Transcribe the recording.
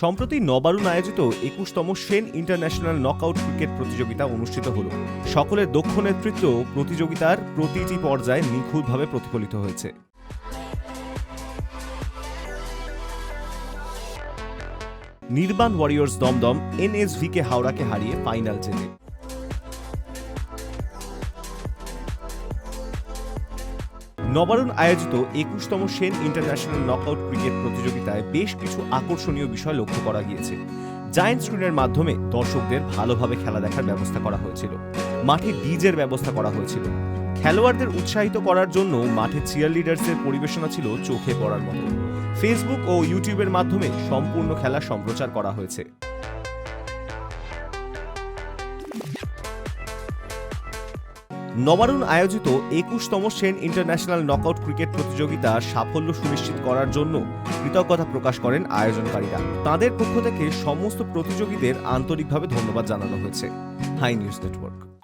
সম্প্রতি নবারুণ আয়োজিত একুশতম সেন ইন্টারন্যাশনাল নকআউট ক্রিকেট প্রতিযোগিতা অনুষ্ঠিত হল। সকলের দক্ষ নেতৃত্ব প্রতিযোগিতার প্রতিটি পর্যায়ে নিখুঁতভাবে প্রতিফলিত হয়েছে। নির্বাণ ওয়ারিয়র্স দমদম এনএসভিকে হাওড়াকে হারিয়ে ফাইনাল জেতে। নবারুণ আয়োজিত একুশতম সেন ইন্টারন্যাশনাল নকআউট ক্রিকেট প্রতিযোগিতায় বেশ কিছু আকর্ষণীয় বিষয় লক্ষ্য করা গিয়েছে। জায়েন্ট স্ক্রিনের মাধ্যমে দর্শকদের ভালোভাবে খেলা দেখার ব্যবস্থা করা হয়েছিল। মাঠে ডিজের ব্যবস্থা করা হয়েছিল। খেলোয়াড়দের উৎসাহিত করার জন্য মাঠে চিয়ার লিডার্সের পরিবেশনা ছিল চোখে পড়ার মতো। ফেসবুক ও ইউটিউবের মাধ্যমে সম্পূর্ণ খেলা সম্প্রচার করা হয়েছে। নবারুণ আয়োজিত একুশতম সেন ইন্টারন্যাশনাল নকআউট ক্রিকেট প্রতিযোগিতা সাফল্য সুনিশ্চিত করার জন্য কৃতজ্ঞতা প্রকাশ করেন আয়োজনকারীরা। তাদের পক্ষ থেকে সমস্ত প্রতিযোগীদের আন্তরিকভাবে ধন্যবাদ জানানো হয়েছে। Hi news network.